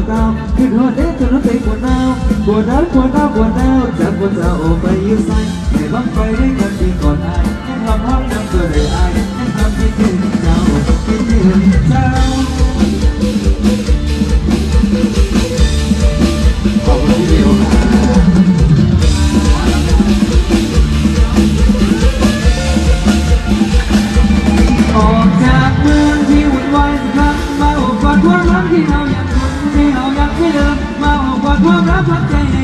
วเก่าขึ้นหัวเด็กจนน้ำเป็นปวดหนาวปวดหนาวปวดหนาวปวดหนาวจากปวดสาวโอไปยืมไส่ให้บังไฟด้กันที่ก่อนอายให้ทำห้องน้ำตัวได้อายให้ทำที่ถึงเจ้าที่ถึงเจ้าอเดียออกจากเมืองที่วุ่นวายสักครั้งมาอบกอดความรักที่เราอยาก get up, mama, what will I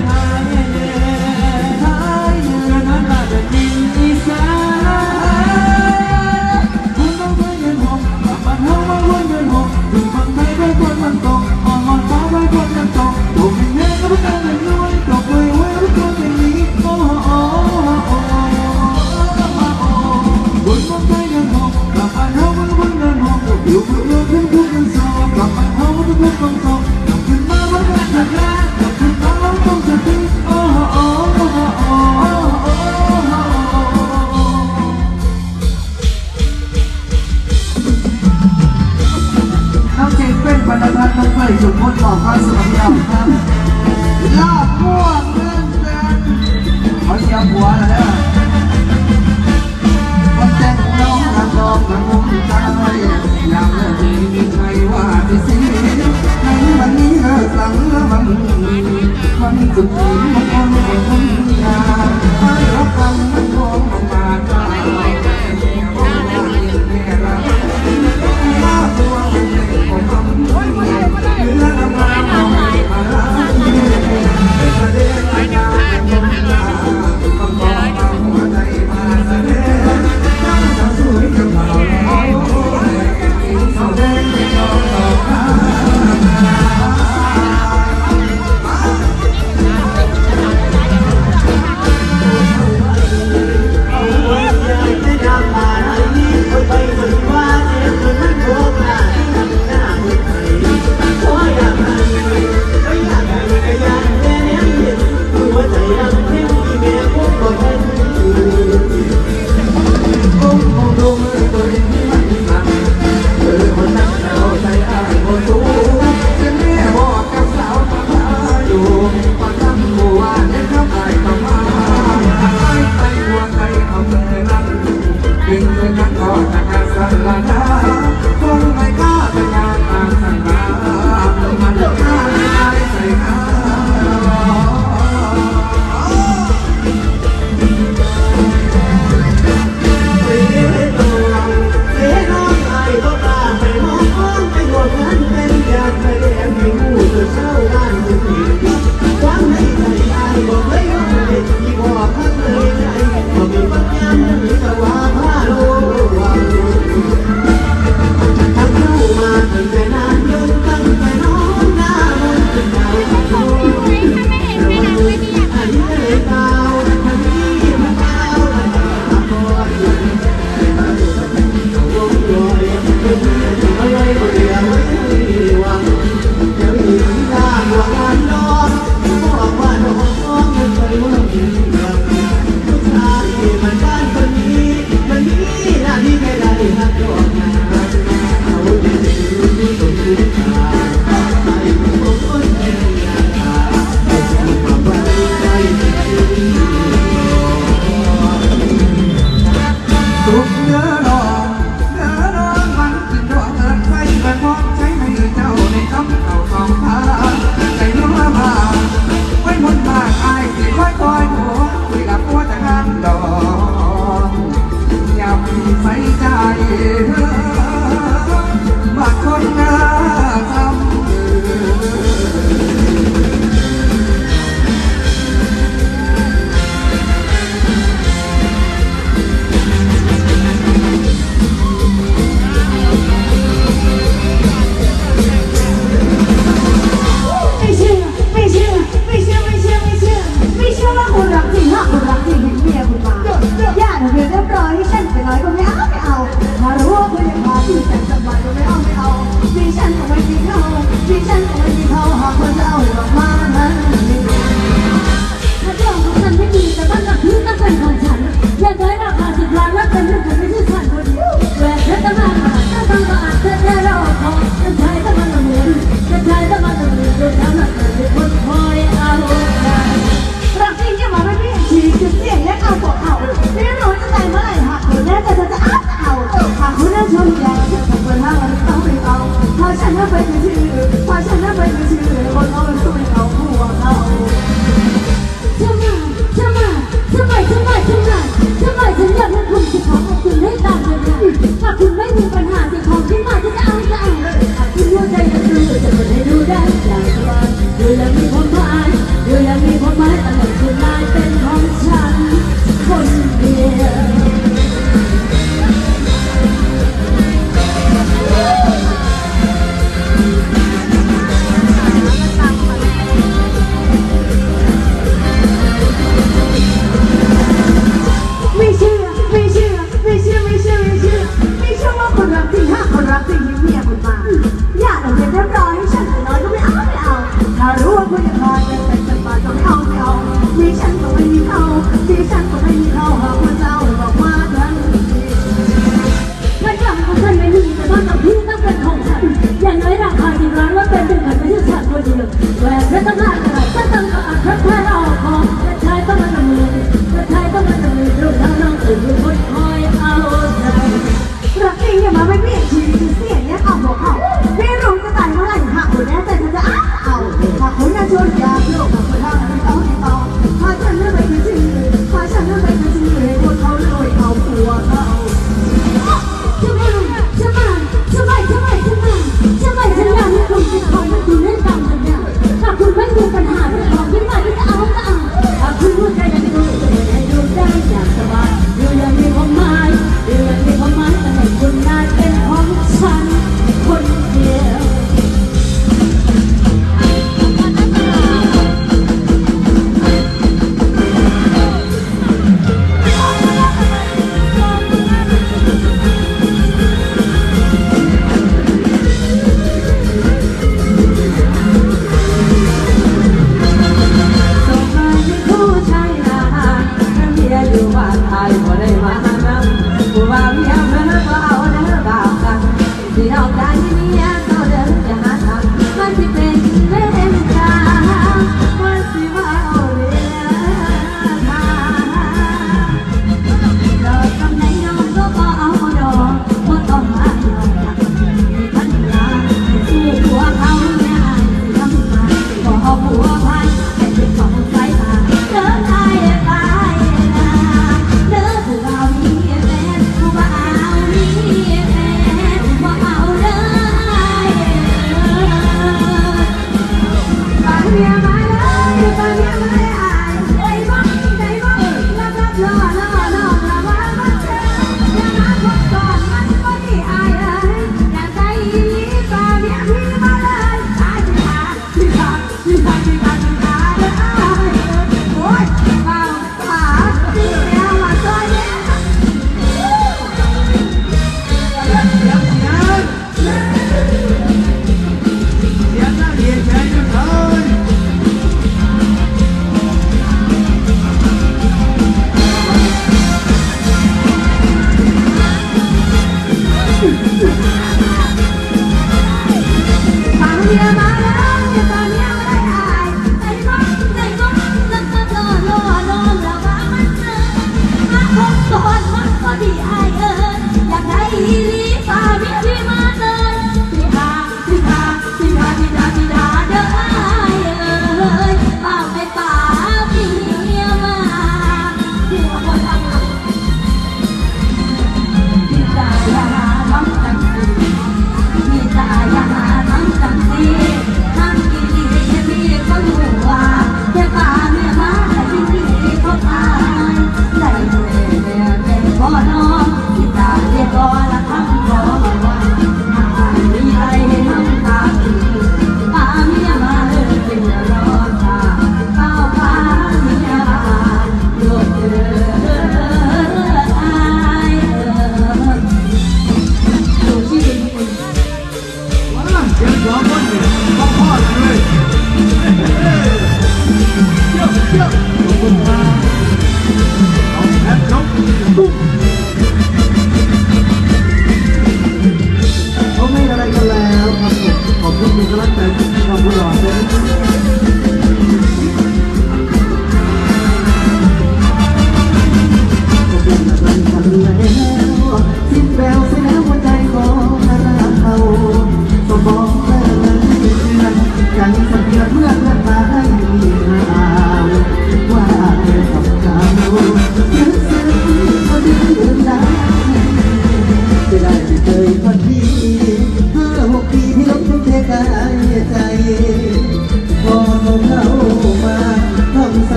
What the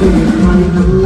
คง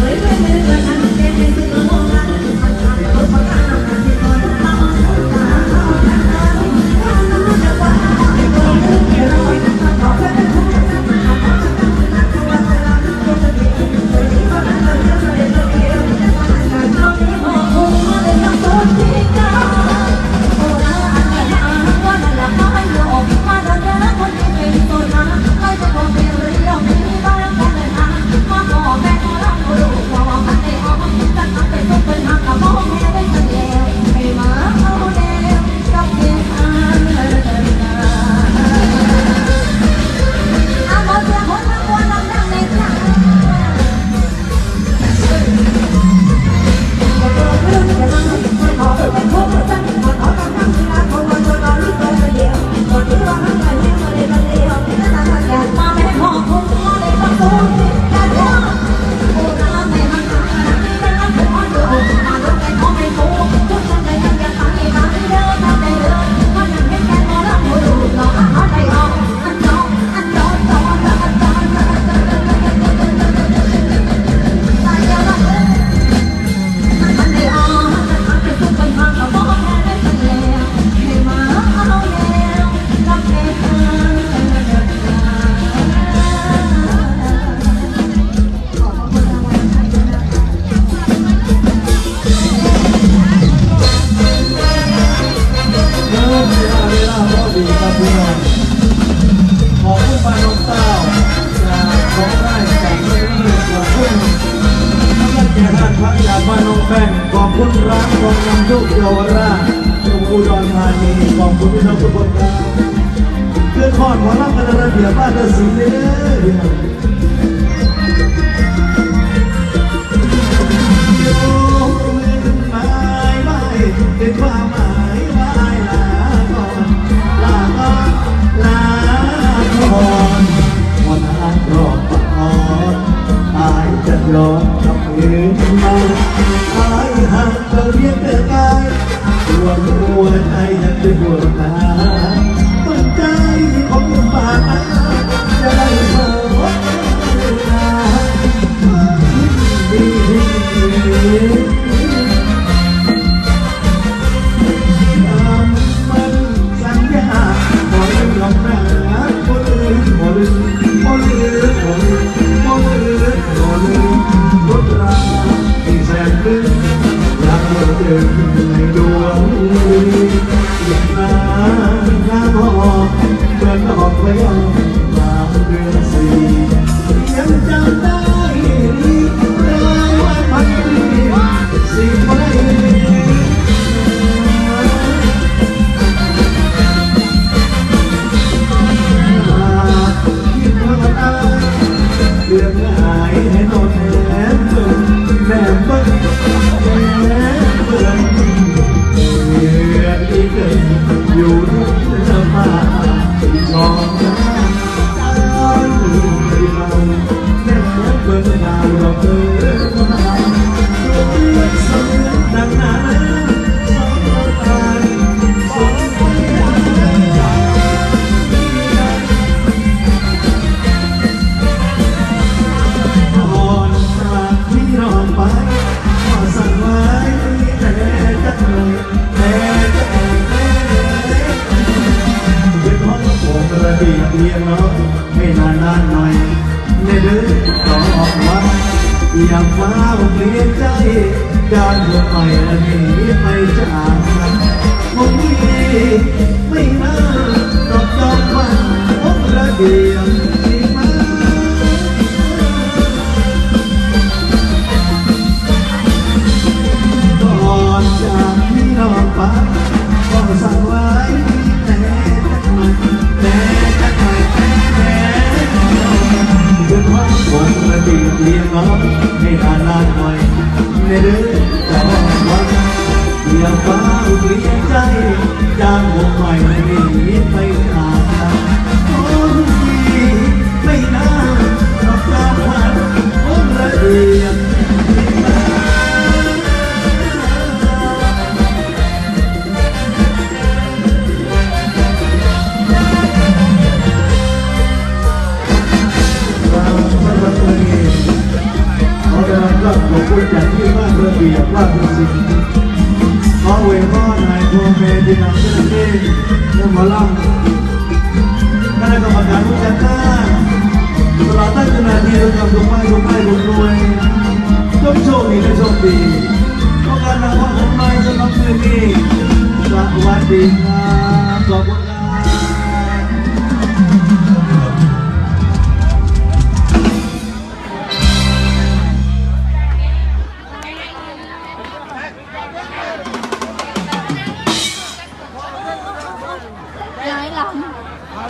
mới lên lên lên เดินนดวงอย่านั้นน้อกเดินออกไปเอาตามเดือน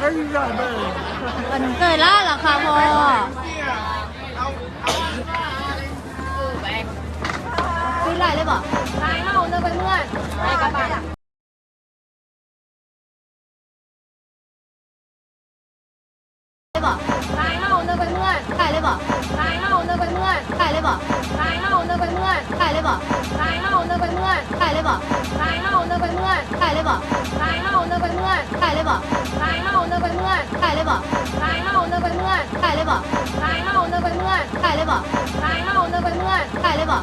วันเกิดล่าเหรอคะพ่อซื้อไรได้บ่ไรเอาเลิกไปเมื่อไปกระบะได้บ่ เดินไปเมื่อยถ่ายเลยบอกลายเล่าเดินไปเมื่อยถ่ายเลยบอกลายเล่าเดินไปเมื่อยถ่ายเลยบอกลายเล่าเดินไปเมื่อยถ่ายเลยบอกลายเล่าเดินไปเมื่อยถ่ายเลยบอกลายเล่าเดินไปเมื่อยถ่ายเลยบอกลายเล่าเดินไปเมื่อยถ่ายเลยบอกลายเข้าเนไปเมื่อยถ่ายเลยบอกลายเล่าเดินไปเมื่อยถ่ายเลยบอกลายเข้าเนไปเมื่อยถ่ายเลยบอก